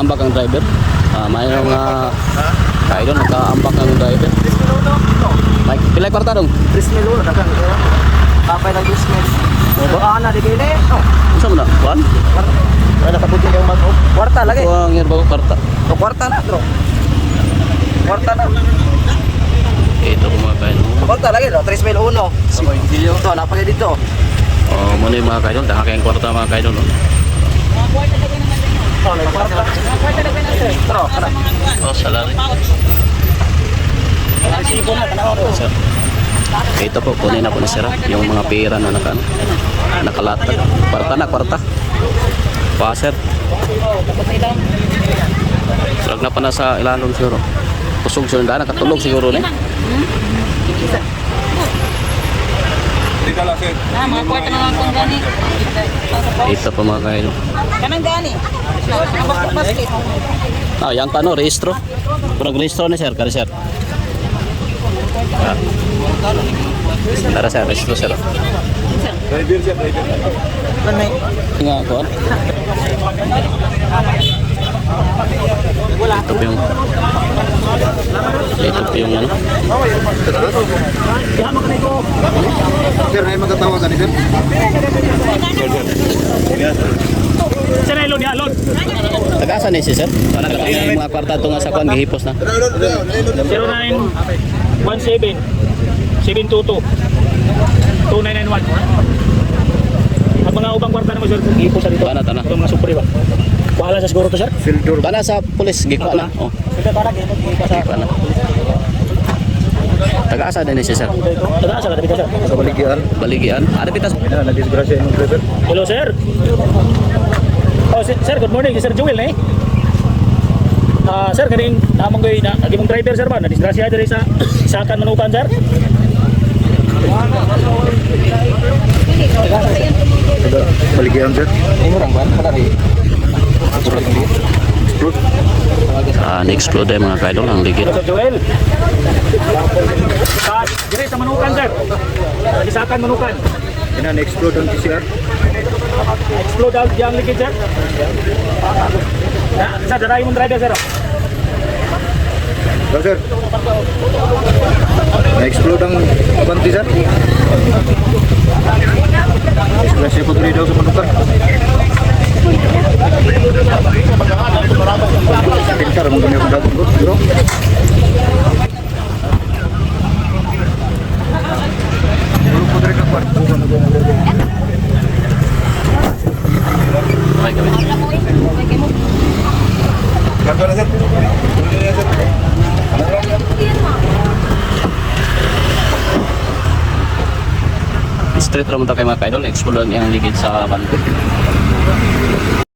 nakaambak ang driver. Uh, mayroong uh, kayo doon, nakaambak ang driver. Like, pilay kwarta dong? 3 mil ulo, dagang. Kapay ng 3 mil. Ano ba? Ano, di kini? Ano mo na? Kuan? Ano, ah, nakabuti kayong mag oh, Kwarta lagi? Kuan, nga ba kwarta? O, kwarta na, bro. Kwarta na. Ito ko mga kayo. Kwarta lagi, no? 3 mil uno. Ano Ito, napagay dito. Oh, muna yung mga kayo doon. Taka kayong kwarta mga kayo doon. Mga kwarta Kana. Oh. Sir. Ito po, kunin na po ni Sir. Yung mga pera na naka, nakalatag. Kwarta na, kwarta. Paser. Sarag na pa na sa ilalong siguro. Kusog siya na, nakatulog siguro ni. Ito po mga kaidol. Kanang gani. Basket. Ah, yang kano, rehistro. Kurang rehistro ni Sir, kari Sir. Ah. Tara Sir, rehistro Sir. May Nga ako. Ito po yung ito po yung ano. Sir, may magkatawa ka ni sir? Taga-asa ni si Sir? Ano ka yung mga kwarta ito nga sa kwan gihipos na. 0917 722 2991 Ang mga ubang kwarta naman sir, ipo sa dito. Tana, tana. Ito mga supre ba? Bahala sa siguro to sir. Kana sa pulis gikwa na. Oh, Ito para kayo ipo sa gikwa na. Taga-asa din ni si Sir. Taga sa kadapita sir. Sa baligyan. Baligian. Ada. Na, na-disgrasya yung driver. Hello sir. Oh si- sir, good morning. Si Sir Joel eh. Ah, sir, kaning namang gay na agi mong driver sir ba? Na disgrasya diri sa isakan manukan sir. Baligyan sir. Ini orang ban, kada di. Ah, na-explode ay mga kaidol ang ligid. Sir Joel. Sa diri sa manukan sir. Sa isakan manukan. Ina na-explode ang PCR. Explode down, jangan lagi cek. Nah, saya ada rayu menteri desa. Desa. Explode down, berhenti sah. Saya siapa beri dia untuk yang datang, bro. Street ram to kay mga kaidol, explode ang ligid sa bangko.